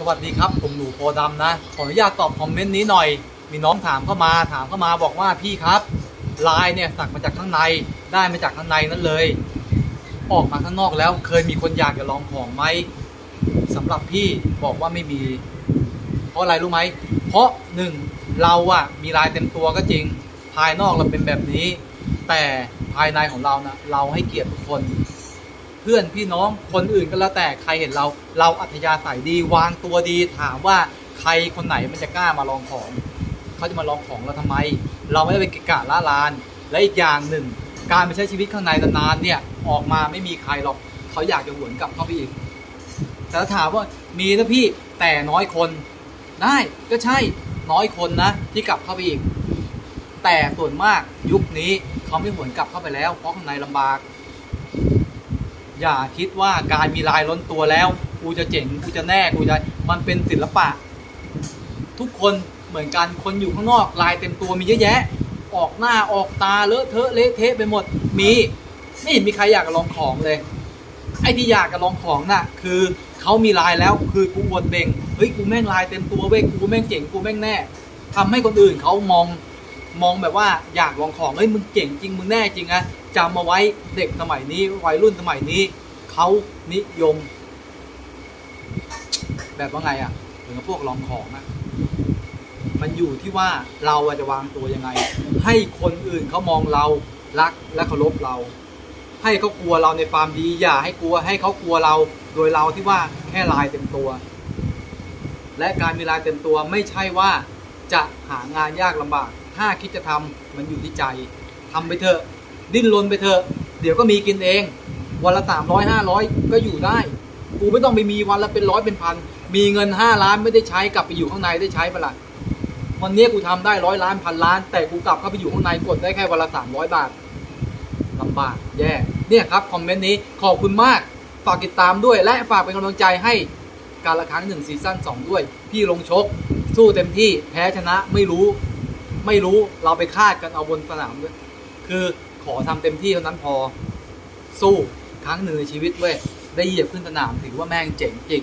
สวัสดีครับ ผมหนูโพธิ์ดำนะ ขออนุญาตตอบคอมเมนต์นี้หน่อย มีน้องถามเข้ามาถามเข้ามาบอกว่าพี่ครับลายเนี่ยสักมาจากข้างในได้มาจากข้างในนั่นเลย ออกมาข้างนอกแล้วเคยมีคนอยากจะลองของไหมสำหรับพี่บอกว่าไม่มี เพราะอะไรรู้ไหม เพราะหนึ่งเราอะมีลายเต็มตัวก็จริง ภายนอกเราเป็นแบบนี้ แต่ภายในของเรานะเราให้เกียรติทุกคน พื่อนพี่น้องคนอื่นก็แล้วแต่ใครเห็นเรา เราอัธยาศัยดีวางตัวดีถามว่าใครคนไหนมันจะกล้ามาลองของเขาจะมาลองของเราทำไม เราไม่ได้ไปกิกะละลาน และอีกอย่างหนึ่ง การไปใช้ชีวิตข้างในนานๆเนี่ยออกมาไม่มีใครหรอกเขาอยากจะหวนกลับเข้าไปอีกแต่ถาถามว่ามีนะพี่แต่น้อยคนได้ก็ใช่น้อยคนนะที่กลับเข้าไปอีก แต่ส่วนมากยุคนี้เขาไม่หวนกลับเข้าไปแล้วเพราะข้างในลำบาก อย่าคิดว่าการมีลายล้นตัวแล้ว กูจะเจ๋งกูจะแน่กูจะมันเป็นศิลปะ ทุกคนเหมือนกันคนอยู่ข้างนอกลายเต็มตัวมีเยอะแยะ ออกหน้าออกตาเลอะเทอะเละเทะไปหมดมีไม่เห็นมีใครอยากลองของเลย ไอ้ที่อยากลองของน่ะ คือเขามีลายแล้วคือกูอวดเบ่งเฮ้ยกูแม่งลายเต็มตัวเว้ยกูแม่งเจ๋งกูแม่งแน่ทำให้คนอื่นเขามองมองแบบว่าอยากลองของเฮ้ยมึงเจ๋งจริงมึงแน่จริงอะ จำมาไว้เด็กสมัยนี้ วัยรุ่นสมัยนี้ เขานิยม แบบว่าไงอะเหมือนกับพวกลองของอะมันอยู่ที่ว่าเราจะวางตัวยังไง ให้คนอื่นเขามองเรารักและเคารพเรา ให้เขากลัวเราในความดีอย่าให้กลัวให้เขากลัวเราโดยเราที่ว่าแค่ลายเต็มตัว และการมีลายเต็มตัวไม่ใช่ว่าจะหางานยากลำบาก ถ้าคิดจะทำมันอยู่ที่ใจทำไปเถอะ ดิ้นรนไปเถอะ เดี๋ยวก็มีกินเอง วันละสามร้อยห้าร้อยก็อยู่ได้ กูไม่ต้องไปมีวันละเป็นร้อยเป็นพัน มีเงินห้าล้านไม่ได้ใช้กลับไปอยู่ข้างในได้ใช้ปะล่ะวันนี้กูทำได้ร้อยล้านพันล้าน แต่กูกลับเข้าไปอยู่ข้างในกดได้แค่วันละสามร้อยบาทลำบากแย่เนี่ยครับคอมเมนต์นี้ขอบคุณมาก ฝากติดตามด้วยและฝากเป็นกำลังใจให้การละครั้งหนึ่งซีซั่น2 ด้วย พี่ลงชก สู้เต็มที่แพ้ชนะไม่รู้ ไม่รู้เราไปคาดกันเอาบนสนามด้วยคือ ขอทำเต็มที่เท่านั้นพอสู้ครั้งหนึ่งในชีวิตเว้ยได้เหยียบขึ้นสนามถือว่าแม่งเจ๋งจริง